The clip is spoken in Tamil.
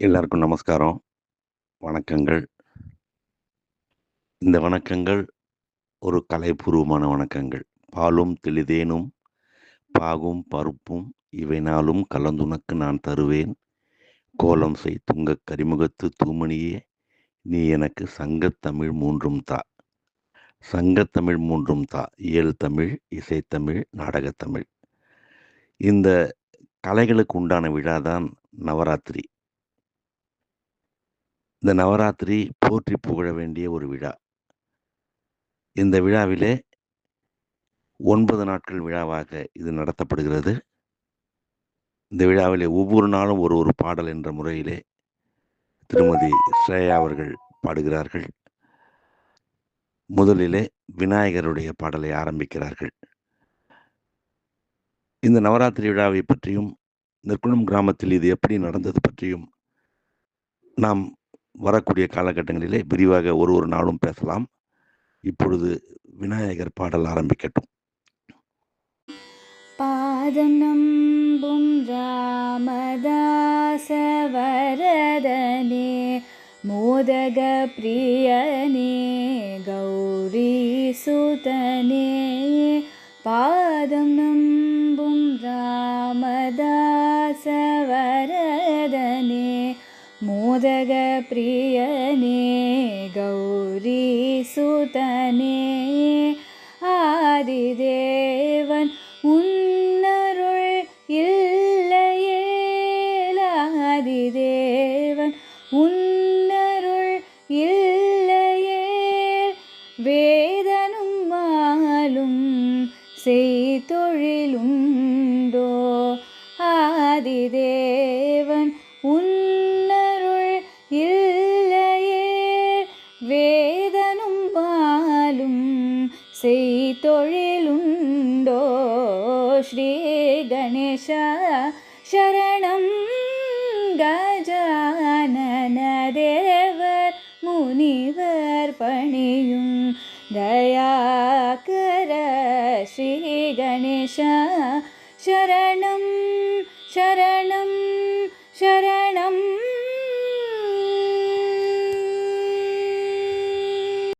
எல்லாருக்கும் நமஸ்காரம். வணக்கங்கள். இந்த வணக்கங்கள் ஒரு கலைபூர்வமான வணக்கங்கள். பாலும் தெளிதேனும் பாகும் பருப்பும் இவை நாளும் கலந்துனக்கு நான் தருவேன். கோலம் செய் துங்க கரிமுகத்து தூமணியே நீ எனக்கு சங்கத்தமிழ் மூன்றும் தா. சங்கத்தமிழ் மூன்றும் தா. இயல் தமிழ் இசைத்தமிழ் நாடகத்தமிழ் இந்த கலைகளுக்கு உண்டான விழா தான் நவராத்திரி. இந்த நவராத்திரி போற்றி புகழ வேண்டிய ஒரு விழா. இந்த விழாவிலே ஒன்பது நாட்கள் விழாவாக இது நடத்தப்படுகிறது. இந்த விழாவிலே ஒவ்வொரு நாளும் ஒரு ஒரு பாடல் என்ற முறையிலே திருமதி ஸ்ரேயா அவர்கள் பாடுகிறார்கள். முதலிலே விநாயகருடைய பாடலை ஆரம்பிக்கிறார்கள். இந்த நவராத்திரி விழாவை பற்றியும் நெற்குணம் கிராமத்தில் இது எப்படி நடந்தது பற்றியும் நாம் வரக்கூடிய காலகட்டங்களிலே விரிவாக ஒரு ஒரு நாளும் பேசலாம். இப்பொழுது விநாயகர் பாடல் ஆரம்பிக்கட்டும். பாதம் நம்பும் ராமதாசவரதனே மோதக பிரியனே கௌரி சுதனே. பாதம் நம்பும் ராமதாசவரதனே மோதக பிரியனே கௌரி சுதனே ஆதிதேவன் உன்னருள் இல்லையேல ஆதிதேவன் உன்னருள் இல்லையே வேதனும் மாலும் செய்தொழிலும் செய்தொழிலுண்டோ ஸ்ரீ கணேஷ சரணம் கஜானன தேவர் முனிவர் பணியும் தயாகர ஸ்ரீ கணேஷ சரணம் சரண